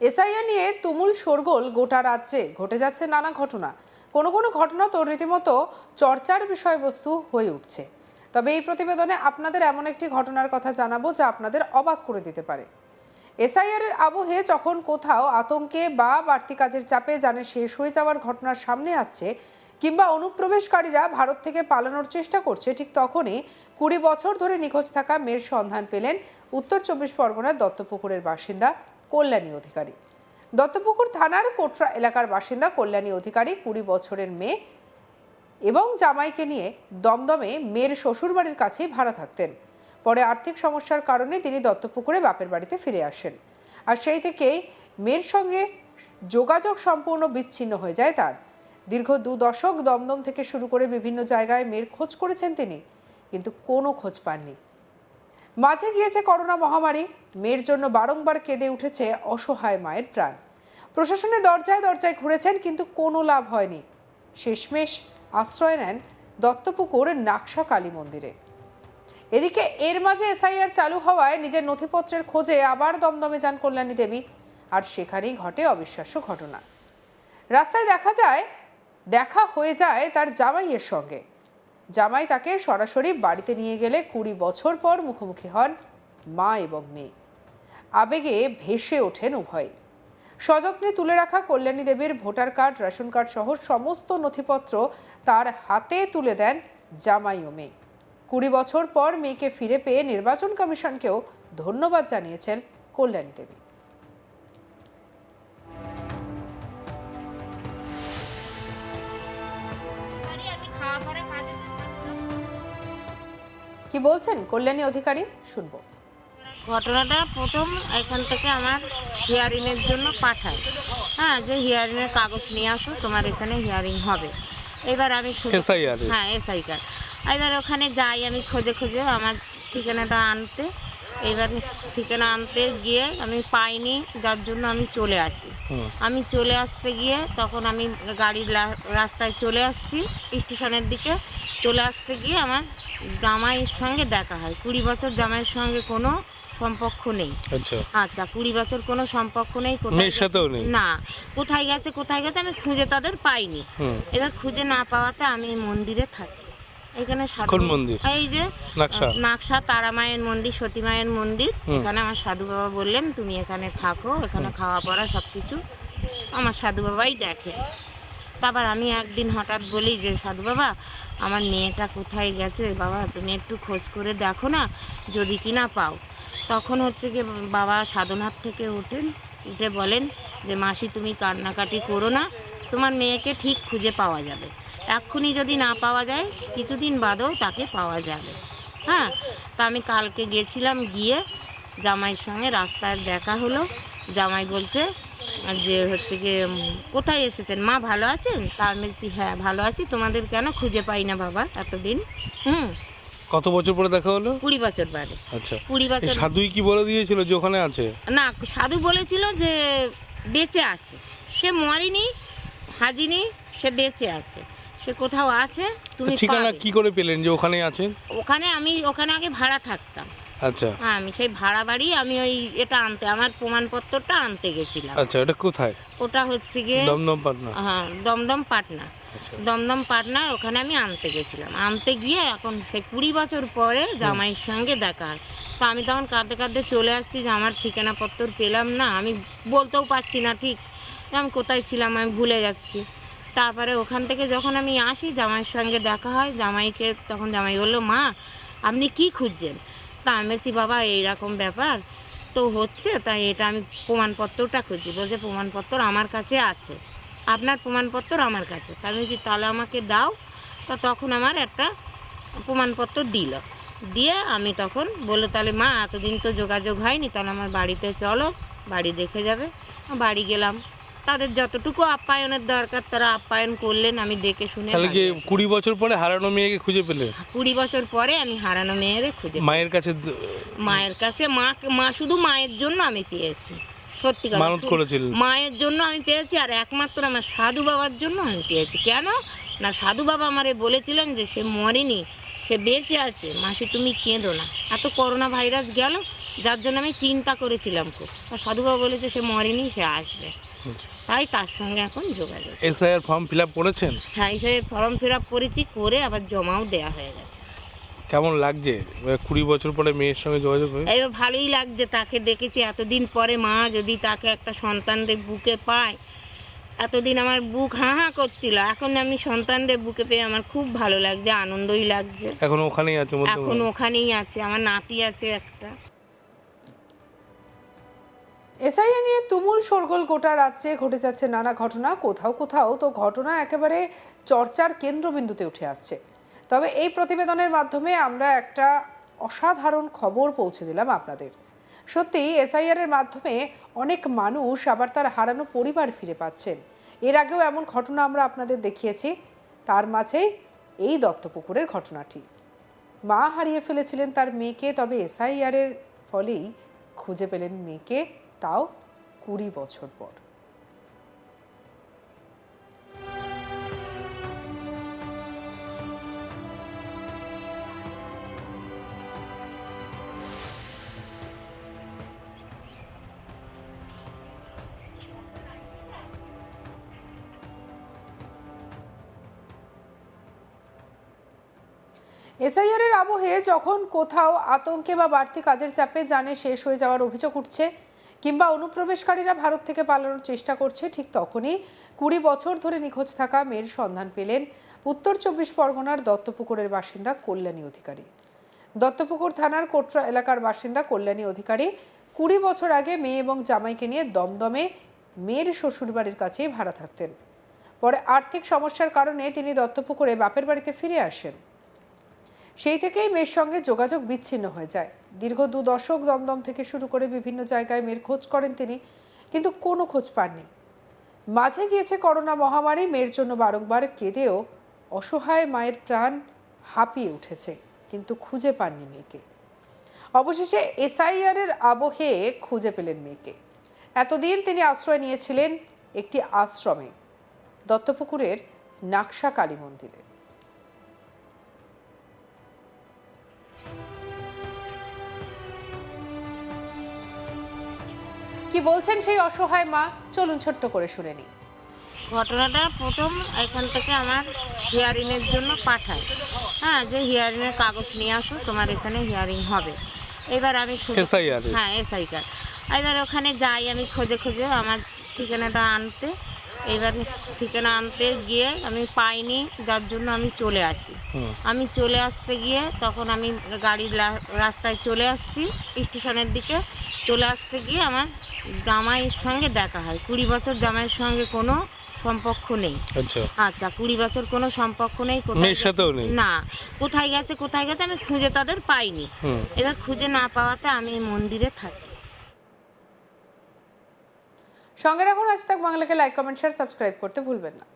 SIR নিয়ে তুমুল শোরগোল গোটা রাজ্যে। ঘটে যাচ্ছে নানা ঘটনা। কোনো কোনো ঘটনা তো রীতিমতো চর্চার বিষয়বস্তু হয়ে উঠছে। তবে এই প্রতিবেদনে আপনাদের এমন একটি ঘটনার কথা জানাব যা আপনাদের অবাক করে দিতে পারে। এসআইআর এর আবহে যখন কোথাও আতঙ্কে বা বাড়তি কাজের চাপে জানে শেষ হয়ে যাওয়ার ঘটনার সামনে আসছে, কিংবা অনুপ্রবেশকারীরা ভারত থেকে পালানোর চেষ্টা করছে, ঠিক তখনই কুড়ি বছর ধরে নিখোঁজ থাকা মেয়ের সন্ধান পেলেন উত্তর চব্বিশ পরগনার দত্তপুকুরের বাসিন্দা কল্যাণী অধিকারী। দত্তপুকুর থানার কোটরা এলাকার বাসিন্দা কল্যাণী অধিকারী কুড়ি বছরের মেয়ে এবং জামাইকে নিয়ে দমদমে মেয়ের শ্বশুরবাড়ির কাছেই ভাড়া থাকতেন। পরে আর্থিক সমস্যার কারণে তিনি দত্তপুকুরে বাপের বাড়িতে ফিরে আসেন। আর সেই থেকেই মেয়ের সঙ্গে যোগাযোগ সম্পূর্ণ বিচ্ছিন্ন হয়ে যায় তার। দীর্ঘ দু দশক দমদম থেকে শুরু করে বিভিন্ন জায়গায় মেয়ের খোঁজ করেছেন তিনি, কিন্তু কোনো খোঁজ পাননি। মাঝে গিয়েছে করোনা মহামারী। মেয়ের জন্য বারংবার কেঁদে উঠেছে অসহায় মায়ের প্রাণ। প্রশাসনের দরজায় দরজায় ঘুরেছেন, কিন্তু কোনো লাভ হয়নি। শেষমেশ আশ্রয় নেন দত্তপুকুর নাকশা কালী মন্দিরে। এদিকে এর মাঝে এসআইআর চালু হওয়ায় নিজের নথিপত্রের খোঁজে আবার দমদমে যান কল্যাণী দেবী। আর সেখানেই ঘটে অবিশ্বাস্য ঘটনা। রাস্তায় দেখা যায়, দেখা হয়ে যায় তার জামাইয়ের সঙ্গে। জামাই তাকে সরাসরি বাড়িতে নিয়ে গেলে কুড়ি বছর পর মুখোমুখি হন মা এবং মেয়ে। আবেগে ভেসে ওঠেন উভয়। সযত্নে তুলে রাখা কল্যাণী দেবীর ভোটার কার্ড, রেশন কার্ড সহ সমস্ত নথিপত্র তার হাতে তুলে দেন জামাই ও মেয়ে। কুড়ি বছর পর মেয়েকে ফিরে পেয়ে নির্বাচন কমিশনকেও ধন্যবাদ জানিয়েছেন কল্যাণী দেবী। কি বলছেন? কল্যাণী অধিকারী শুনব। ঘটনাটা প্রথম এখান থেকে আমার হিয়ারিংয়ের জন্য পাঠায়। হ্যাঁ যে হিয়ারিংয়ের কাগজ নিয়ে আসো তোমার এখানে হিয়ারিং হবে। এবার আমি? হ্যাঁ এসআই কার্ড এবার ওখানে যাই আমি খোঁজে খোঁজে আমার ঠিকানাটা আনতে এবার ঠিকানা আনতে গিয়ে আমি পাইনি যার জন্য আমি চলে আসি। আমি চলে আসতে গিয়ে তখন আমি গাড়ির রাস্তায় চলে আসছি স্টেশনের দিকে। চলে আসতে গিয়ে আমার জামাইয়ের সঙ্গে দেখা হয়। কুড়ি বছর জামাইয়ের সঙ্গে কোনো সম্পর্ক নেই। আচ্ছা। আচ্ছা কুড়ি বছর কোনো সম্পর্ক নেই না। কোথায় গেছে কোথায় গেছে আমি খুঁজে তাদের পাইনি। এবার খুঁজে না পাওয়াতে আমি এই মন্দিরে থাকি। এখানে সাধু- কোন মন্দির? এই যে নাকশা নাকশা তারা মায়ের মন্দির সতী মায়ের মন্দির এখানে আমার সাধু বাবা বললেন তুমি এখানে থাকো এখানে খাওয়া পড়া সব কিছু আমার সাধু বাবাই দেখে। তারপর আমি একদিন হঠাৎ বলি যে সাধু বাবা আমার মেয়েটা কোথায় গেছে? বাবা তুমি একটু খোঁজ করে দেখো না যদি কিনা পাও। তখন হচ্ছে কি বাবা সাধনার থেকে ওঠেন উঠে বলেন যে মাসি তুমি কান্নাকাটি করো না তোমার মেয়েকে ঠিক খুঁজে পাওয়া যাবে। এক্ষুনি যদি না পাওয়া যায় কিছুদিন বাদেও তাকে পাওয়া যাবে। হ্যাঁ তা আমি কালকে গেছিলাম গিয়ে জামাইয়ের সঙ্গে রাস্তায় দেখা হলো। জামাই বলছে যে হচ্ছে গিয়ে কোথায় এসেছেন? মা ভালো আছেন? তা আমি বলছি হ্যাঁ ভালো আছি। তোমাদের কেন খুঁজে পাই না বাবা এতদিন? হুম। কত বছর পরে দেখা হলো? কুড়ি বছর বাদে। আচ্ছা। কুড়ি বছর সাধুই কি বলে দিয়েছিল যে ওখানে আছে? না সাধু বলেছিল যে বেঁচে আছে। সে মরেনি হাজিনি সে বেঁচে আছে। সে কোথাও আছে তুমি ঠিকানা পাবে। কি করে পেলেন যে ওখানেই আছেন? ওখানে আমি ওখানে আগে ভাড়া থাকতাম। আচ্ছা। হ্যাঁ আমি সেই ভাড়া বাড়ি আমি ওই এটা আনতে আমার প্রমাণপত্রটা আনতে গেছিলাম। আচ্ছা ওটা কোথায়? ওটা হচ্ছে গিয়ে দমদম পাটনা। হ্যাঁ দমদম পাটনা। আচ্ছা। দমদম পাটনা ওখানে আমি আনতে গেছিলাম। আনতে গিয়ে এখন সেই কুড়ি বছর পরে জামাইয়ের সঙ্গে দেখা হয়। তো আমি তখন কাঁদতে কাঁদতে চলে আসছি যে আমার ঠিকানাপত্র পেলাম না। আমি বলতেও পারছি না ঠিক যে আমি কোথায় ছিলাম আমি ভুলে যাচ্ছি। তারপরে ওখান থেকে যখন আমি আসি, জামাইয়ের সঙ্গে দেখা হয়, জামাইকে তখন জামাই বলল, মা, আপনি কি খুঁজছেন? তা আমি বলছি, বাবা, এইরকম ব্যাপার তো হচ্ছে, তাই এটা আমি প্রমাণপত্রটা খুঁজছি। বলছে, প্রমাণপত্র আমার কাছে আছে, আপনার প্রমাণপত্র আমার কাছে। তা আমি বলছি, তাহলে আমাকে দাও। তা তখন আমার একটা প্রমাণপত্র দিল। দিয়ে আমি তখন বলল, তাহলে মা, এতদিন তো যোগাযোগ হয়নি, তাহলে আমার বাড়িতে চলো, বাড়ি দেখে যাবে। বাড়ি গেলাম। তাদের যতটুকু আপ্যায়নের দরকার তারা আপ্যায়ন করলেন আমি দেখে শুনে তাহলে কি। কুড়ি বছর পরে হারানো মেয়েকে খুঁজে পেলে? কুড়ি বছর পরে আমি হারানো মেয়েরে খুঁজে মায়ের কাছে মায়ের কাছে মা মা শুধু মায়ের জন্য আমি পেয়েছি সত্যি কথা মানত করেছিলেন মায়ের জন্য আমি পেয়েছি আর একমাত্র আমার সাধু বাবার জন্য আমি পেয়েছি। কেন? না সাধু বাবা আমারে বলেছিলেন যে সে মরেনি সে বেঁচে আছে। মাসি তুমি কেঁদো না। এত করোনা ভাইরাস গেল যার জন্য আমি চিন্তা করেছিলাম খুব। আর সাধুবাবু বলেছে সে মরেনি সে আসবে। তাই তার সঙ্গে এখন যোগাযোগ। এসআইআর ফর্ম ফিল আপ করেছেন? হ্যাঁ সে ফর্ম ফিল আপ করেছি করে আবার জমাও দেওয়া হয়ে গেছে। কেমন লাগছে? কুড়ি বছর পরে মেয়ের সঙ্গে যোগাযোগ হয়ে এবার ভালোই লাগছে তাকে দেখেছি এতদিন পরে মা যদি তাকে একটা সন্তানদের বুকে পায় এতদিন আমার বুক হাঁ হাঁ করছিল। এখন আমি সন্তানদের বুকে পেয়ে আমার খুব ভালো লাগছে আনন্দই লাগছে। এখন ওখানেই আছে এখন ওখানেই আছে আমার নাতি আছে একটা। এসআইআর নিয়ে তুমুল শোরগোল গোটা রাজ্যে ঘটে যাচ্ছে নানা ঘটনা। কোথাও কোথাও তো ঘটনা একেবারে চর্চার কেন্দ্রবিন্দুতে উঠে আসছে। তবে এই প্রতিবেদনের মাধ্যমে আমরা একটা অসাধারণ খবর পৌঁছে দিলাম আপনাদের। সত্যি, এসআইআর এর মাধ্যমে অনেক মানুষ আবার তার হারানো পরিবার ফিরে পাচ্ছেন। এর আগেও এমন ঘটনা আমরা আপনাদের দেখিয়েছি। তার মাঝেই এই দত্তপুকুরের ঘটনাটি। মা হারিয়ে ফেলেছিলেন তার মেয়েকে, তবে এসআইআর এর ফলেই খুঁজে পেলেন মেয়েকে তাও কুড়ি বছর পর। এসআইআর এর আবহে যখন কোথাও আতঙ্কে বা বাড়তি কাজের চাপে জানে শেষ হয়ে যাওয়ার অভিযোগ উঠছে, কিংবা অনুপ্রবেশকারীরা ভারত থেকে পালানোর চেষ্টা করছে, ঠিক তখনই কুড়ি বছর ধরে নিখোঁজ থাকা মেয়ের সন্ধান পেলেন উত্তর চব্বিশ পরগনার দত্তপুকুরের বাসিন্দা কল্যাণী অধিকারী। দত্তপুকুর থানার কোটরা এলাকার বাসিন্দা কল্যাণী অধিকারী কুড়ি বছর আগে মেয়ে এবং জামাইকে নিয়ে দমদমে মেয়ের শ্বশুরবাড়ির কাছেই ভাড়া থাকতেন। পরে আর্থিক সমস্যার কারণে তিনি দত্তপুকুরে বাপের বাড়িতে ফিরে আসেন। সেই থেকেই মেয়ের সঙ্গে যোগাযোগ বিচ্ছিন্ন হয়ে যায়। দীর্ঘ দু দশক দমদম থেকে শুরু করে বিভিন্ন জায়গায় মেয়ের খোঁজ করেন তিনি, কিন্তু কোনো খোঁজ পাননি। মাঝে গিয়েছে করোনা মহামারী, মেয়ের জন্য বারংবার কেঁদেও অসহায় মায়ের প্রাণ হাঁপিয়ে উঠেছে, কিন্তু খুঁজে পাননি মেয়েকে। অবশেষে এসআইআর এর আবহে খুঁজে পেলেন মেয়েকে। এতদিন তিনি আশ্রয় নিয়েছিলেন একটি আশ্রমে, দত্তপুকুরের নাকশা কালী মন্দিরে। কি বলছেন সেই অসহায় মা? চলুন ছোট্ট করে শুনে নিই। ঘটনাটা প্রথম এখান থেকে আমার হিয়ারিংয়ের জন্য পাঠায়। হ্যাঁ যে হিয়ারিংয়ের কাগজ নিয়ে আসো তোমার এখানে হিয়ারিং হবে। এবার আমি? হ্যাঁ এসআই কার্ড এবার ওখানে যাই আমি খোঁজে খোঁজে আমার ঠিকানাটা আনতে। এবার ঠিকানা আনতে গিয়ে আমি পাইনি যার জন্য আমি চলে আসি। আমি চলে আসতে গিয়ে তখন আমি গাড়ির রাস্তায় চলে আসছি স্টেশনের দিকে। চলে আসতে গিয়ে আমার জামাইয়ের সঙ্গে দেখা হয়। কুড়ি বছর জামাইয়ের সঙ্গে কোনো সম্পর্ক নেই। আচ্ছা। আচ্ছা কুড়ি বছর কোনো সম্পর্ক নেই? না। কোথায় গেছে কোথায় গেছে আমি খুঁজে তাদের পাইনি। এবার খুঁজে না পাওয়াতে আমি মন্দিরে থাকি। সঙ্গে রাখুন আজ তাক বাংলাকে লাইক কমেন্ট শেয়ার সাবস্ক্রাইব করতে ভুলবেন না।